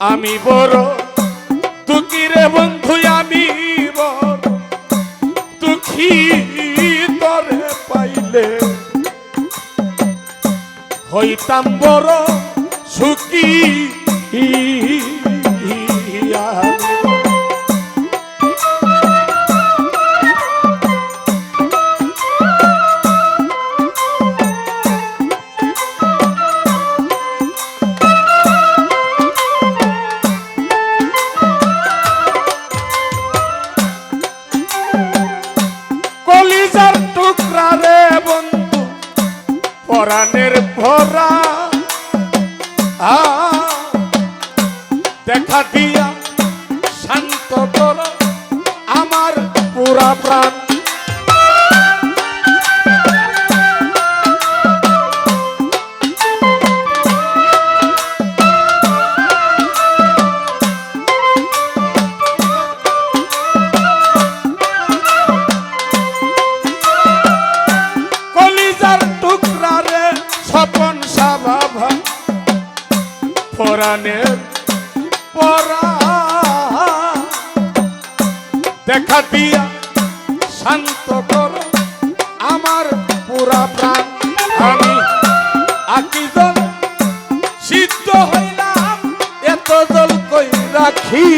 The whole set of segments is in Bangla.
আমি বড় দুঃখী রে বন্ধু আমি বড়। দুঃখী তরে পাইলে হইতাম বড় সুখী। পরাণের ভরা দেখা দিয়া শান্ত আমার পুরা প্রাণ। দেখা দিয়া শান্ত কর আমার পুরা প্রাণ। আমি আকিজন সিদ্ধ হইলাম, এত জল কই রাখি।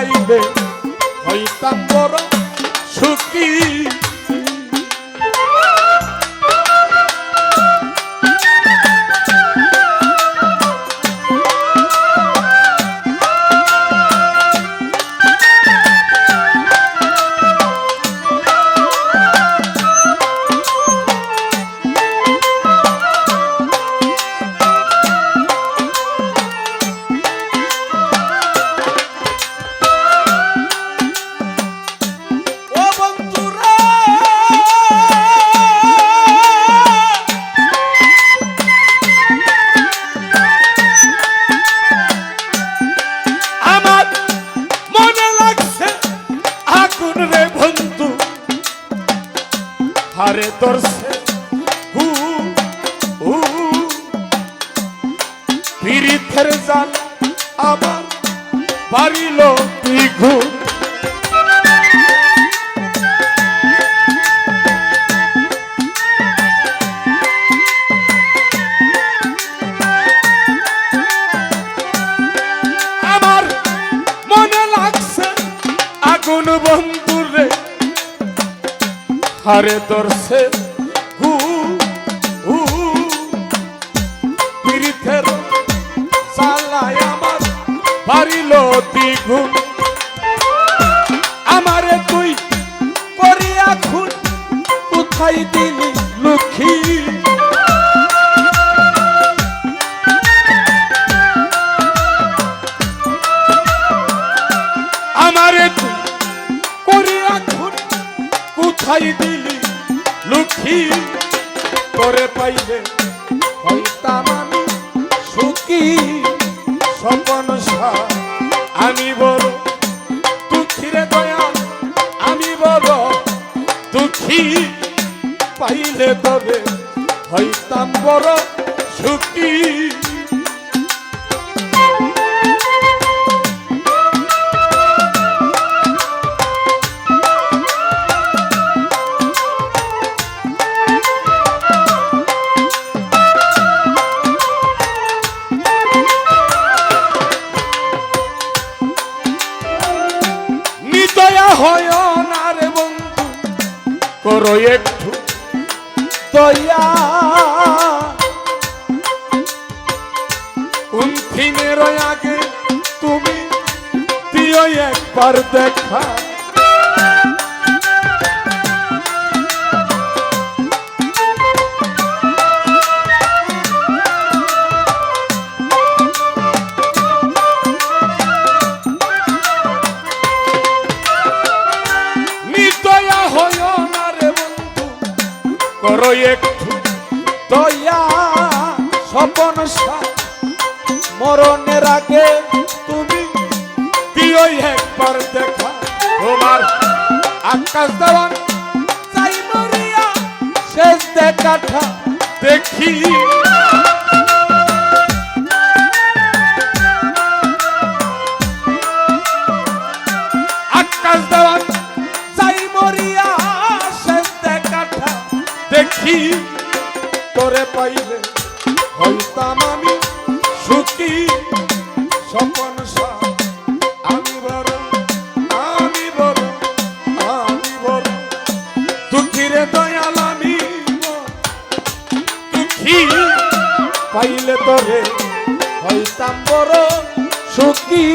পাইলে হইতাম বড় সুখী। হারে দর্শে হু হু। পীড়িতের চালায় আমার বাড়িল দ্বিগুণ। সুখী হয় না রে বন্ধু দয়া। উনথিনের আগে তুমি দিও একবার দেখা। মরণের আগে তুমি দিও একবার দেখা। তোমার আকাশ দেওয়ান চাই মরিয়া, শেষ দেখাটা দেখি। আকাশ দেওয়ান চাই মরিয়া, শেষ দেখাটা দেখি। তোরে আমি সুখী স্বপন আমি বড় আমি বড় আমি বড় দুঃখীরে দয়াল আমি দুঃখী পাইলে তরে হইতাম বড় সুখী।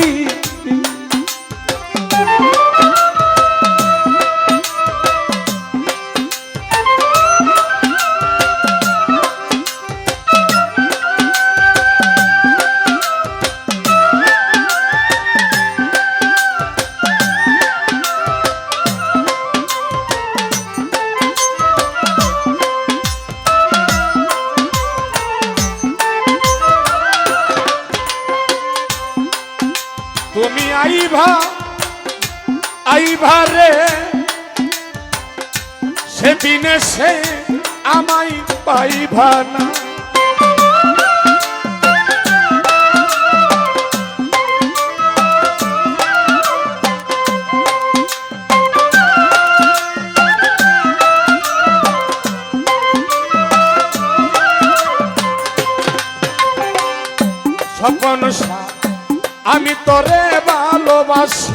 সেদিনে সে আমায় পাইভা না। স্বপন সা আমি তোরে ভালোবাসি।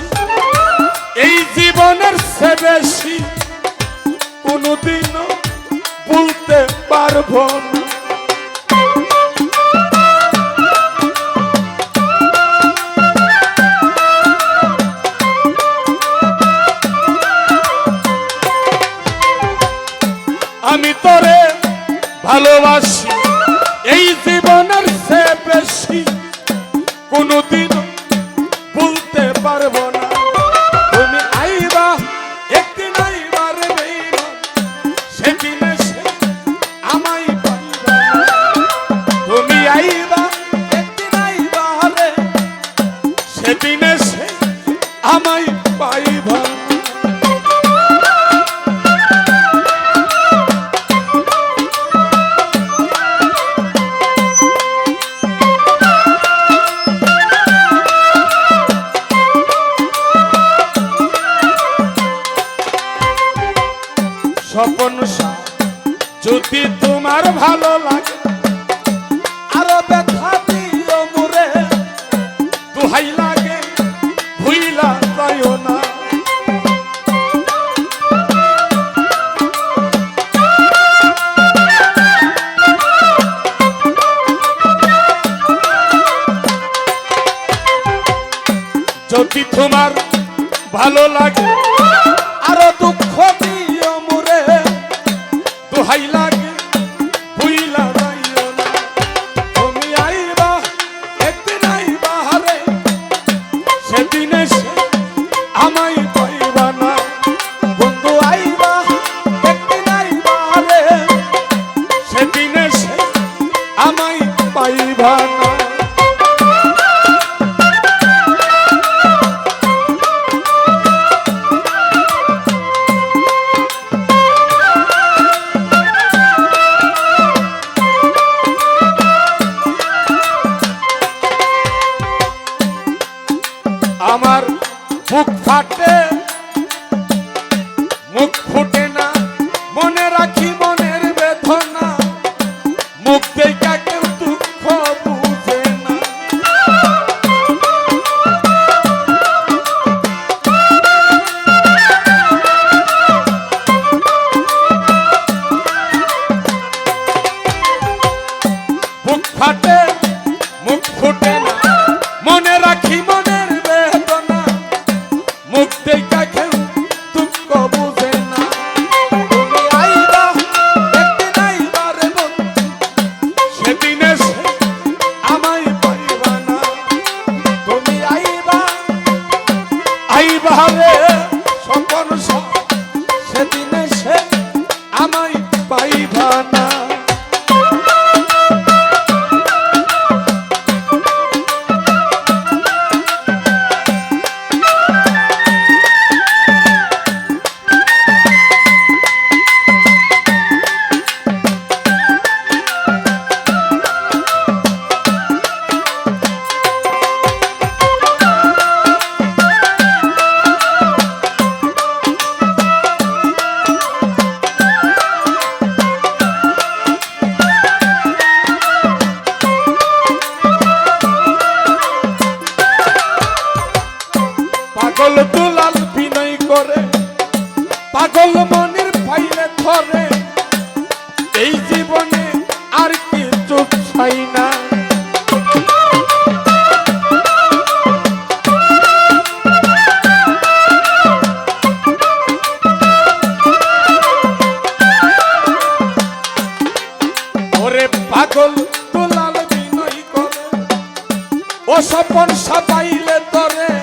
আমার বুক ফাটে মুখ ফুটে না। মনে রাখি মনের আপন সাজাইলে তরে।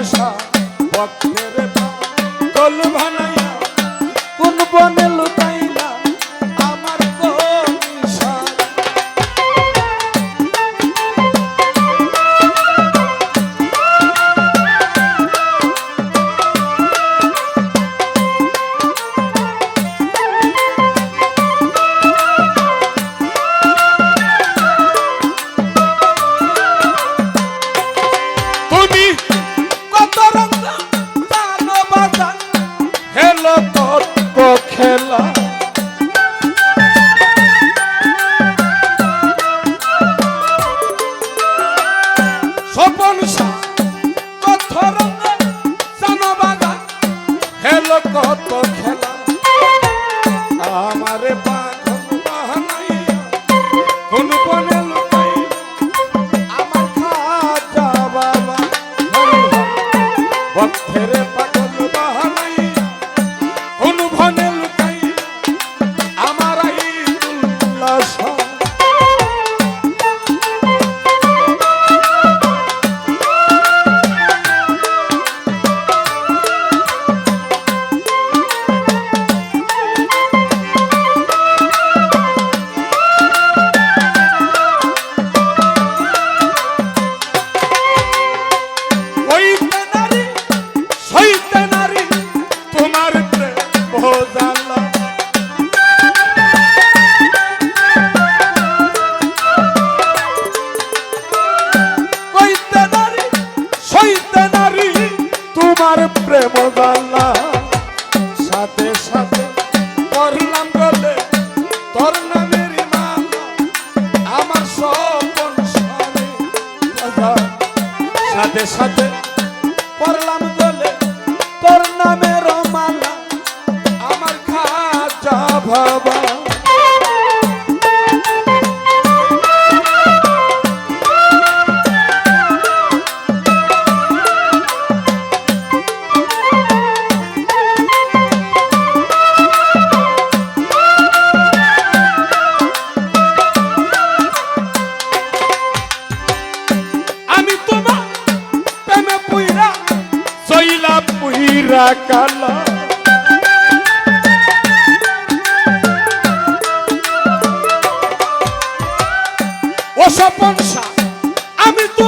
ভরসা ভক্তের পড়লাম বলে বাবা। মায়া কালা। ও স্বপন আমি তো